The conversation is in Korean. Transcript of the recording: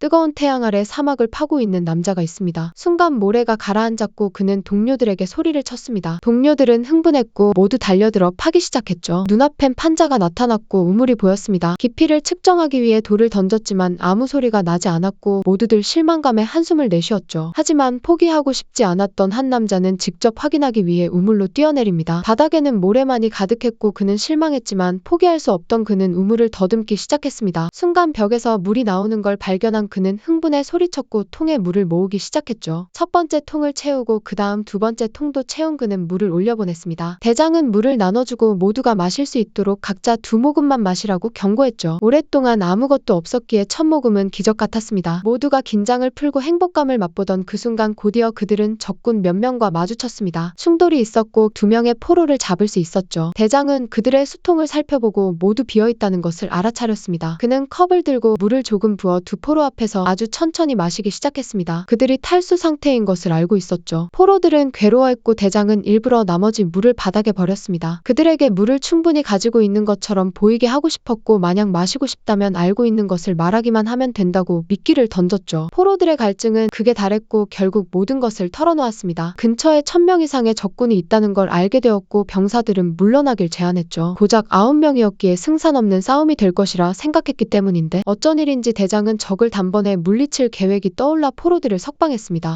뜨거운 태양 아래 사막을 파고 있는 남자가 있습니다. 순간 모래가 가라앉았고 그는 동료들에게 소리를 쳤습니다. 동료들은 흥분했고 모두 달려들어 파기 시작했죠. 눈앞엔 판자가 나타났고 우물이 보였습니다. 깊이를 측정하기 위해 돌을 던졌지만 아무 소리가 나지 않았고 모두들 실망감에 한숨을 내쉬었죠. 하지만 포기하고 싶지 않았던 한 남자는 직접 확인하기 위해 우물로 뛰어내립니다. 바닥에는 모래만이 가득했고 그는 실망했지만 포기할 수 없던 그는 우물을 더듬기 시작했습니다. 순간 벽에서 물이 나오는 걸 발견한 그는 흥분해 소리쳤고 통에 물을 모으기 시작했죠. 첫 번째 통을 채우고 그 다음 두 번째 통도 채운 그는 물을 올려보냈습니다. 대장은 물을 나눠주고 모두가 마실 수 있도록 각자 두 모금만 마시라고 경고했죠. 오랫동안 아무것도 없었기에 첫 모금은 기적 같았습니다. 모두가 긴장을 풀고 행복감을 맛보던 그 순간 곧이어 그들은 적군 몇 명과 마주쳤습니다. 충돌이 있었고 두 명의 포로를 잡을 수 있었죠. 대장은 그들의 수통을 살펴보고 모두 비어있다는 것을 알아차렸습니다. 그는 컵을 들고 물을 조금 부어 두 포로 앞에 서 아주 천천히 마시기 시작했습니다. 그들이 탈수 상태인 것을 알고 있었죠. 포로들은 괴로워했고 대장은 일부러 나머지 물을 바닥에 버렸습니다. 그들에게 물을 충분히 가지고 있는 것처럼 보이게 하고 싶었고 마냥 마시고 싶다면 알고 있는 것을 말하기만 하면 된다고 미끼를 던졌죠. 포로들의 갈증은 극에 달했고 결국 모든 것을 털어놓았습니다. 근처에 천명 이상의 적군이 있다는 걸 알게 되었고 병사들은 물러나길 제안했죠. 고작 9명이었기에 승산 없는 싸움이 될 것이라 생각했기 때문인데 어쩐 일인지 대장은 적을 단번에 물리칠 계획이 떠올라 포로들을 석방했습니다.